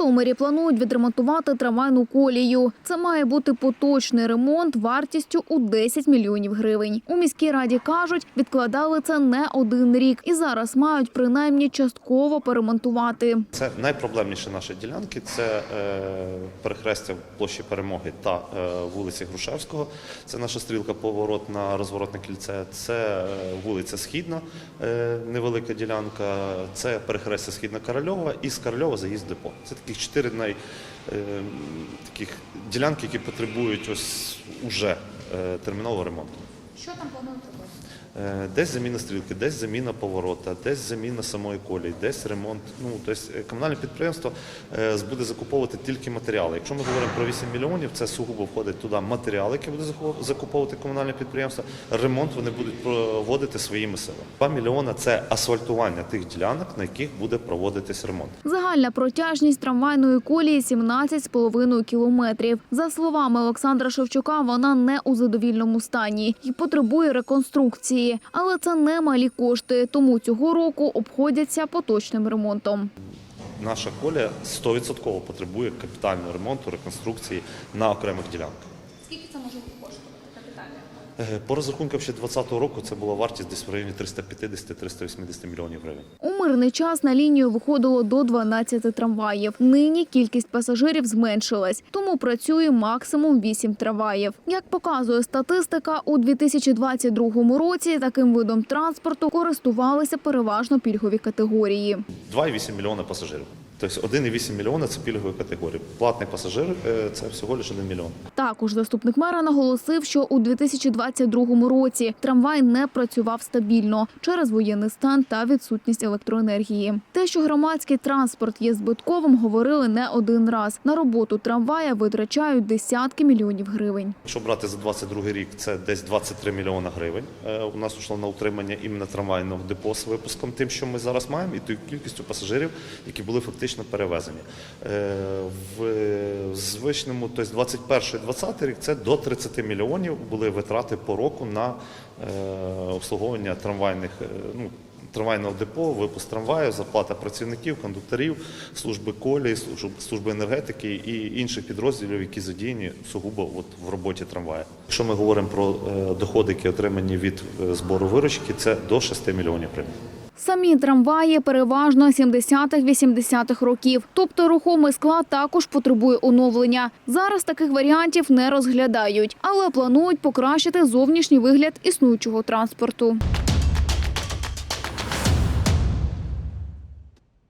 Житомирі планують відремонтувати трамвайну колію. Це має бути поточний ремонт вартістю у 10 мільйонів гривень. У міській раді кажуть, відкладали це не один рік і зараз мають принаймні частково перемонтувати. Це найпроблемніші наші ділянки. Це е, перехрестя площі Перемоги та е, вулиці Грушевського. Це наша стрілка поворот на розворотне кільце. Це е, вулиця Східна, невелика ділянка. Це перехрестя Східна Корольова і з Корольова заїзд депо. Це таких чотири най, е, таких ділянки, які потребують ось уже е, термінового ремонту. Що там плануєте робити? Е, Десь заміна стрілки, десь заміна поворота, десь заміна самої колії, десь ремонт. Ну тобто комунальне підприємство е, буде закуповувати тільки матеріали. Якщо ми говоримо про 8 мільйонів, це сугубо входить туди матеріали, які буде закуповувати комунальне підприємство. Ремонт вони будуть проводити своїми силами. 2 мільйона це асфальтування тих ділянок, на яких буде проводитись ремонт. Загальна протяжність трамвайної колії 17,5 кілометрів. За словами Олександра Шевчука, вона не у задовільному стані і потребує реконструкції. Але це не малі кошти, тому цього року обходяться поточним ремонтом. Наша колія 100% потребує капітального ремонту, реконструкції на окремих ділянках. Скільки це може коштувати капітально? Е, По розрахункам ще 2020 року це була вартість десь в районі 350-380 мільйонів гривень. Мирний час на лінію виходило до 12 трамваїв. Нині кількість пасажирів зменшилась, тому працює максимум 8 трамваїв. Як показує статистика, у 2022 році таким видом транспорту користувалися переважно пільгові категорії. 2,8 мільйона пасажирів. Тобто 1,8 мільйона це пільгові категорії. Платний пасажир е, це всього лише 1 мільйон. Також заступник мера наголосив, що у 2022 році трамвай не працював стабільно через воєнний стан та відсутність електроенергії. Те, що громадський транспорт є збитковим, говорили не один раз. На роботу трамвая витрачають десятки мільйонів гривень. Якщо брати за 22 рік, це десь 23 мільйона гривень. Е, У нас ушло на утримання іменно трамвайного депо з випуском, тим, що ми зараз маємо, і тою кількістю пасажирів, які були фактично перевезені. Е, В звичному, тобто 21-20 рік, це до 30 мільйонів були витрати по року на е, обслуговування трамвайних. е, ну, Трамвайного депо, випуск трамваю, зарплата працівників, кондукторів, служби колії, служби енергетики і інших підрозділів, які задіяні сугубо от в роботі трамваю. Якщо ми говоримо про доходи, які отримані від збору виручки, це до 6 мільйонів гривень. Самі трамваї переважно 70-80-х років. Тобто рухомий склад також потребує оновлення. Зараз таких варіантів не розглядають, але планують покращити зовнішній вигляд існуючого транспорту.